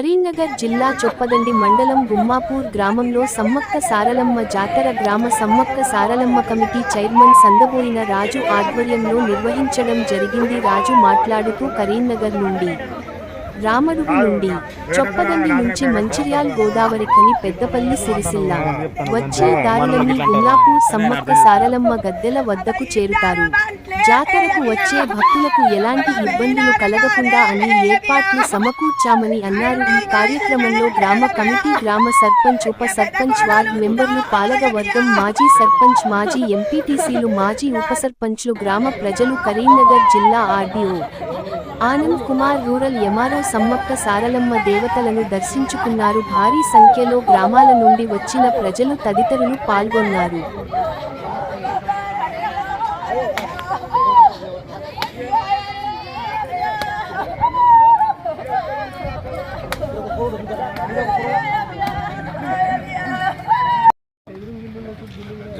కరీంనగర్ జిల్లా చొప్పదండి మండలం గుమ్మాపూర్ గ్రామంలో సమ్మక్క సారలమ్మ జాతర గ్రామ సమ్మక్క సారలమ్మ కమిటీ చైర్మన్ సందబోయిన రాజు ఆధ్వర్యంలో నిర్వహించడం జరిగింది. రాజు మాట్లాడుతూ కరీంనగర్ నుండి రామడుగు నుండి. చొప్పదండి నుంచి మంచిర్యాల్ గోదావరిఖని పెద్దపల్లి సిరిసిల్ల. వచ్చే దారులన్నీ గుమ్లాపూర్ సమ్మక్క సారలమ్మ గద్దెల వద్దకు చేరుతారు. జాతరకు వచ్చే భక్తులకు ఎలాంటి ఇబ్బందులు కలగకుండా అన్ని ఏర్పాట్లు సమకూర్చామని అన్నారు. ఈ కార్యక్రమంలో గ్రామ కమిటీ గ్రామ సర్పంచ్ ఉప సర్పంచ్ వార్డు మెంబర్లు పాలకవర్గం మాజీ సర్పంచ్ మాజీ ఎంపీటీసీలు మాజీ ఉప సర్పంచ్లు గ్రామ ప్రజలు కరీంనగర్ జిల్లా RDO Anand Kumar rural MRO Sammakka Saralamma దేవతలను దర్శించుకున్నారు. భారీ సంఖ్యలో గ్రామాల నుండి వచ్చిన ప్రజలు తదితరులు పాల్గొన్నారు.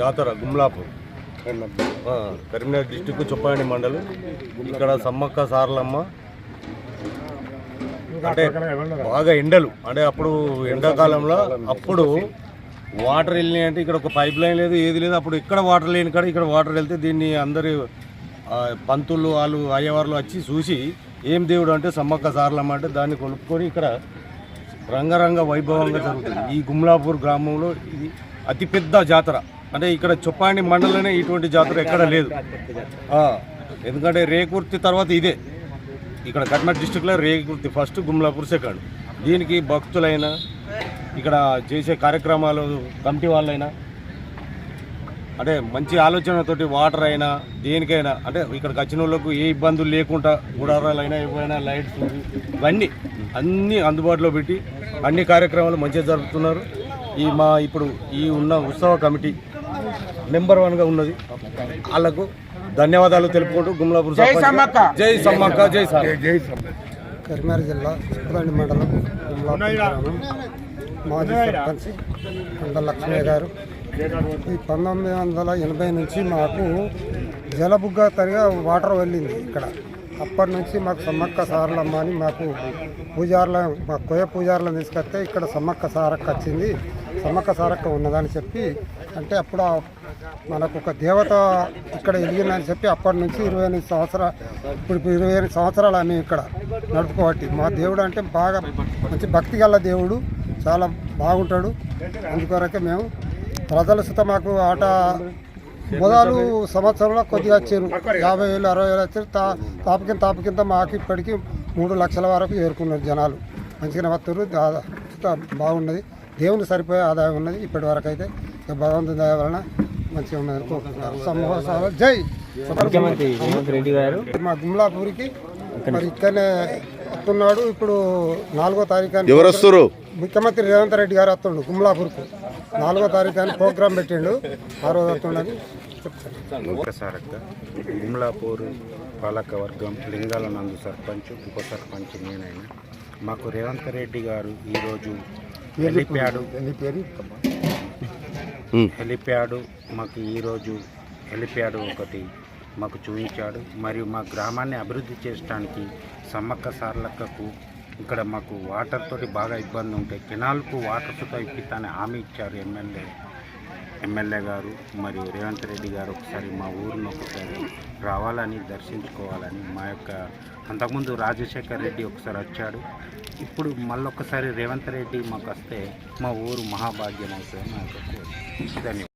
జాతర గుమ్లాపూర్. కరీంనగర్ డిస్టిక్ చొప్పాని మండలం. ఇక్కడ సమ్మక్క సారలమ్మ. అంటే బాగా ఎండలు. అంటే అప్పుడు ఎండాకాలంలో అప్పుడు వాటర్ వెళ్ళినాయి అంటే ఇక్కడ ఒక పైప్ లైన్ లేదు ఏది లేదు. అప్పుడు ఇక్కడ వాటర్ లేని కాడ ఇక్కడ వాటర్ వెళ్తే దీన్ని అందరి పంతులు వాళ్ళు అయ్యవార్లు వచ్చి చూసి ఏం దేవుడు అంటే సమ్మక్క సారలమ్మ అంటే దాన్ని కొనుక్కొని ఇక్కడ రంగరంగ వైభవంగా జరుగుతుంది. ఈ గుమ్లాపూర్ గ్రామంలో ఇది అతిపెద్ద జాతర. అంటే ఇక్కడ చొప్పాండి మండలంలోనే ఇటువంటి జాతర ఎక్కడ లేదు. ఎందుకంటే రేకుర్తి తర్వాత ఇదే. ఇక్కడ కర్నాటక డిస్టిక్లో రేకుర్తి ఫస్ట్ గుమ్లాపూర్ సెకండ్. దీనికి భక్తులైనా ఇక్కడ చేసే కార్యక్రమాలు కమిటీ వాళ్ళైనా అంటే మంచి ఆలోచనతోటి వాటర్ అయినా దేనికైనా అంటే ఇక్కడికి వచ్చిన వాళ్ళకు ఏ ఇబ్బందులు లేకుండా గుడారాలైనా ఏవైనా లైట్స్ ఇవన్నీ అన్నీ అందుబాటులో పెట్టి అన్ని కార్యక్రమాలు మంచిగా జరుపుతున్నారు. ఈ మా ఇప్పుడు ఈ ఉన్న ఉత్సవ కమిటీ నెంబర్ వన్గా ఉన్నది. వాళ్ళకు ధన్యవాదాలు తెలుపుకుంటూ గుమ్లాపూర్ జై సమ్మక్క. జై సమ్మక్క జై జై కరీంనగర్ జిల్లా చిత్తదండి మండలం గుమ్లాపూర్ గ్రామం. మాజీ సర్పంచ్ కొండ లక్ష్మయ్య గారు. ఈ పంతొమ్మిది వందల ఎనభై నుంచి మాకు జలబుగ్గ తరిగా వాటర్ వెళ్ళింది ఇక్కడ. అప్పటి నుంచి మాకు సమ్మక్క సారలమ్మ అని మాకు పూజారుల మా కొయ్య పూజారులను తీసుకొస్తే ఇక్కడ సమ్మక్క సారక్క వచ్చింది. సమ్మక్క సారక్క ఉన్నదని చెప్పి అంటే అప్పుడు మనకు ఒక దేవత ఇక్కడ ఎదిగిందని చెప్పి అప్పటి నుంచి ఇరవై ఎనిమిది సంవత్సరాలు ఇప్పుడు ఇరవై ఎనిమిది సంవత్సరాలు అని ఇక్కడ నడుపుకోబట్టి మా దేవుడు అంటే బాగా మంచి భక్తి గల దేవుడు చాలా బాగుంటాడు. అందుకొరకే మేము ప్రజల సుత మాకు ఆట మొదలు సంవత్సరంలో కొద్దిగా వచ్చారు యాభై వేలు అరవై వేలు వచ్చారు తా తాపకింత తాపకింత మాకు ఇప్పటికీ మూడు లక్షల వరకు చేరుకున్నారు జనాలు. మంచిగా వస్తారు బాగున్నది. దేవుని సరిపోయే ఆదాయం ఉన్నది ఇప్పటి వరకు అయితే. భగవంతుని దయ వలన మంచిగా ఉన్నది. సమూహ సాధన జై! ముఖ్యమంత్రి రేవంత్ రెడ్డి గారు. మా గుమ్లాపూరికి మరి ఇక్కడనే వస్తున్నాడు. ఇప్పుడు నాలుగో తారీఖు అని ఎవరు వస్తారు? ముఖ్యమంత్రి రేవంత్ రెడ్డి గారు వస్తుండు గుమ్లాపూర్కు. నాలుగో తారీఖు అని ప్రోగ్రాం పెట్టిండు. ఆ రోజు వస్తుండని. చెప్తాను ఒక్కసారక్క గుమ్లాపూర్ పాలక వర్గం లింగాల నందు సర్పంచ్ ఉప సర్పంచ్ నేనైనా. మాకు రేవంత్ రెడ్డి గారు ఈరోజు హెలిప్యాడ్ హెలిప్యాడ్ మాకు ఈరోజు హెలిప్యాడ్ ఒకటి మాకు చూపించాడు. మరియు మా గ్రామాన్ని అభివృద్ధి చేయడానికి సమ్మక్క సార్లక్కకు ఇక్కడ మాకు వాటర్ తోటి బాగా ఇబ్బంది ఉంటాయి కెనాల్కు వాటర్ సుతా ఇప్పిస్తానని హామీ ఇచ్చారు ఎమ్మెల్యే. ఎమ్మెల్యే గారు మరియు రేవంత్ రెడ్డి గారు ఒకసారి మా ఊరిని ఒకసారి రావాలని దర్శించుకోవాలని మా యొక్క అంతకుముందు రాజశేఖర్ రెడ్డి ఒకసారి వచ్చాడు. ఇప్పుడు మళ్ళొకసారి రేవంత్ రెడ్డి మాకు వస్తే మా ఊరు మహాభాగ్యం అవుతుంది మా యొక్క ధన్యవాదాలు.